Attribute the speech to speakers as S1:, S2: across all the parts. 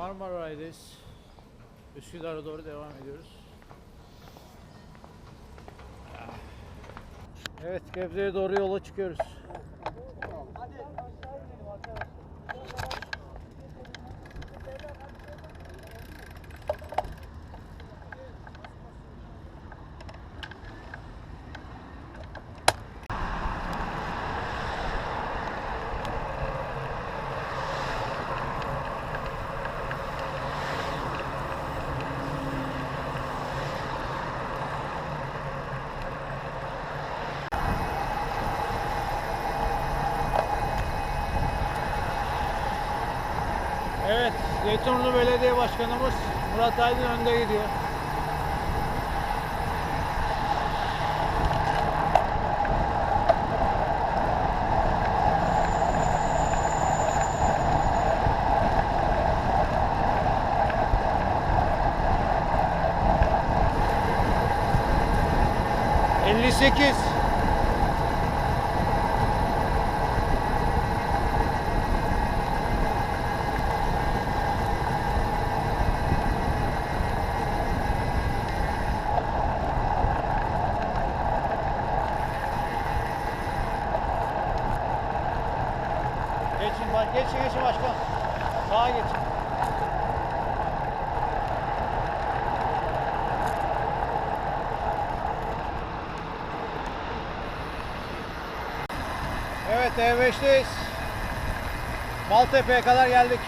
S1: Marmaray'dayız. Üsküdar'a doğru devam ediyoruz. Evet, Gebze'ye doğru yola çıkıyoruz. Evet, Zeytinburnu Belediye Başkanımız Murat Aydın önde gidiyor. Elli sekiz. Geçin, geçin başkan. Sağa geçin. Evet, E5'teyiz. Maltepe'ye kadar geldik.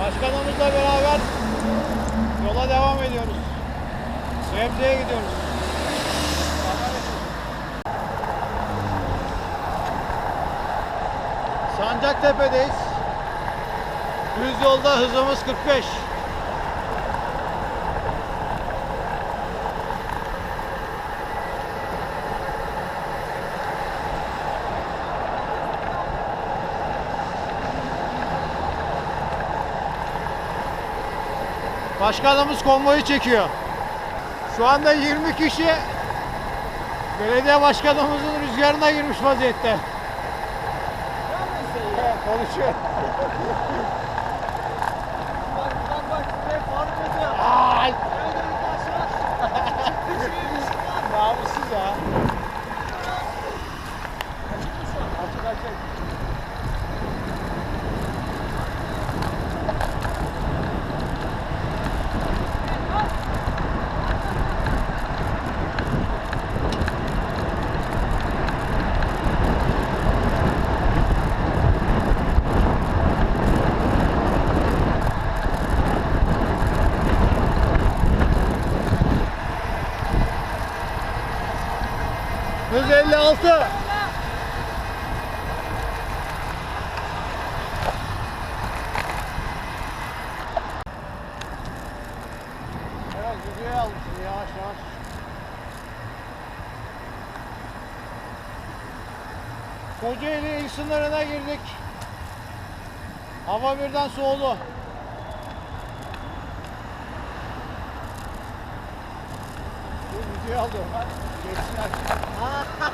S1: Başkanımızla beraber yola devam ediyoruz. Gebze'ye gidiyoruz. Sancaktepe'deyiz. Düz yolda hızımız 45. Başkanımız konvoyu çekiyor. Şu anda 20 kişi belediye başkanımızın rüzgarına girmiş vaziyette. Evet, Konuşuyor.
S2: Bak bak bak ne fark ediyor.
S1: Ay, namussuz ya. 56. Evet, videoya almışsın yavaş yavaş. Kocaeli il sınırına girdik. Hava birden soğudu. Dur videoyu aldım.
S2: 哈
S1: 哈，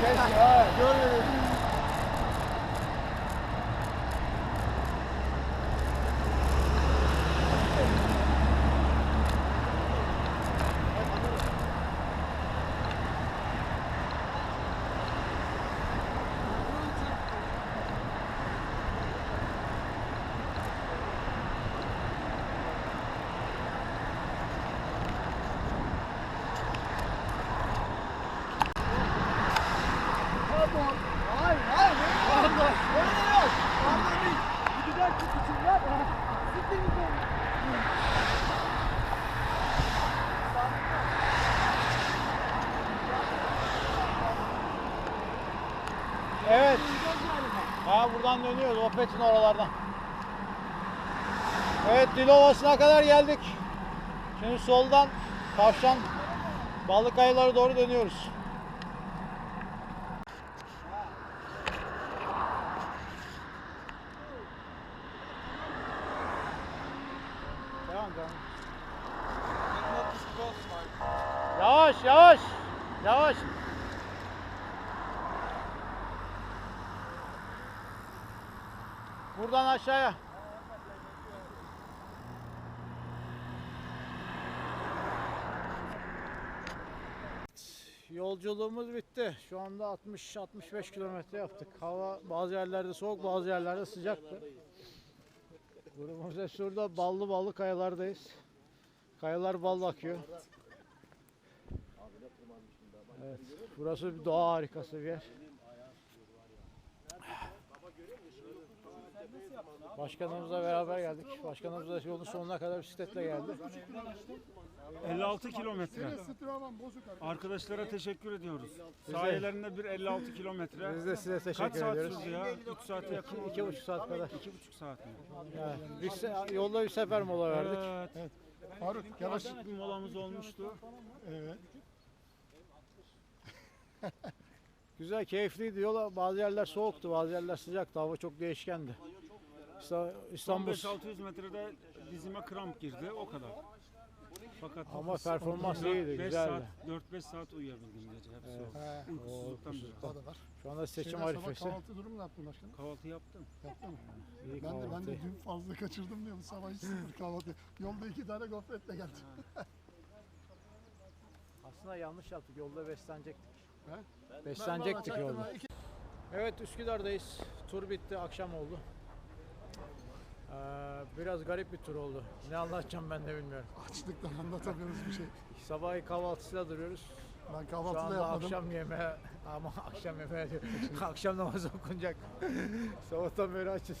S2: 真行，
S1: 就是。Dönüyoruz Opet'in oralardan. Evet Dilovası'na kadar geldik. Şimdi soldan Tavşan Balık Ayıları doğru dönüyoruz. Yavaş yavaş. Yavaş. Buradan aşağıya. Yolculuğumuz bitti. Şu anda 60-65 kilometre yaptık. Hava bazı yerlerde soğuk, bazı yerlerde sıcaktı. Grubumuz şurada ballı ballı kayalardayız. Kayalar bal akıyor. Evet, burası bir doğa harikası bir yer. Başkanımızla beraber geldik. Başkanımız da yolun sonuna kadar bisikletle geldi.
S3: 56 kilometre. Arkadaşlara teşekkür ediyoruz. Sayelerinde bir 56 kilometre.
S1: Biz de size
S3: Kaç
S1: teşekkür
S3: saat
S1: ediyoruz.
S3: sürdü ya? 3 saate yakın.
S1: İki buçuk saat kadar.
S3: 2,5 saat mi?
S1: Bir se- yolda bir sefer mola verdik.
S3: Evet.
S4: Faruk yavaş.
S3: Yavaş bir molamız olmuştu.
S4: Evet.
S1: Güzel, keyifliydi. Yola bazı yerler soğuktu, bazı yerler sıcaktı. Hava çok değişkendi. İşte İstanbul
S3: 5-600 metrede dizime kramp girdi. O kadar. Fakat
S1: ama performans iyiydi,
S3: beş
S1: güzeldi.
S3: saat, 4-5 saat uyuyabildim gece. Hepsi o.
S4: He.
S3: Uykusuzluktan.
S4: O da var.
S1: Şu anda seçim
S4: Şeyden sabah
S1: arifesi.
S4: kahvaltı durumu ne yaptın başkanım?
S3: Kahvaltı yaptım.
S4: Yaptın mı?
S1: İyi
S4: Ben de, ben
S1: kahvaltı.
S4: de dün fazla kaçırdım diye bu sabah hiç sıfır kahvaltı. Yolda iki tane gofretle geldim.
S1: Aslında yanlış yaptık. Yolda beslenecektik.
S4: He?
S1: Beslenecektik yolda.
S4: iki-
S1: Evet Üsküdar'dayız. Tur bitti, akşam oldu. Ee, biraz garip bir tur oldu. Ne anlatacağım ben de bilmiyorum.
S4: Açlıktan anlatamıyoruz bir şey.
S1: Sabah kahvaltısıyla duruyoruz.
S4: Ben kahvaltı da yapmadım.
S1: akşam yemeği ama akşam yemeği diyor. akşam namazı okunacak. Sabahtan beri açız.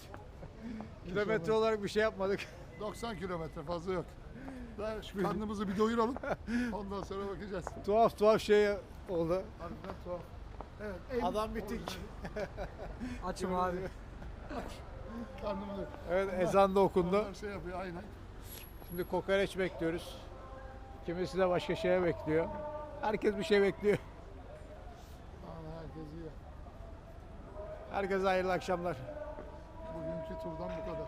S1: Kilometre olarak bir şey yapmadık.
S4: 90 kilometre fazla yok. Daha şu karnımızı bir doyuralım. Ondan sonra bakacağız.
S1: tuhaf tuhaf şey oldu.
S4: Harbiden tuhaf. Evet. en
S1: Adam bitik.
S2: Açım abi.
S4: Karnımı doyur.
S1: Evet ezan da okundu.
S4: Onlar şey yapıyor aynen.
S1: Şimdi kokoreç bekliyoruz. Kimisi de başka şeye bekliyor. Herkes bir şey bekliyor.
S4: Aa, herkes iyi.
S1: Herkese hayırlı akşamlar.
S4: Bugünkü turdan bu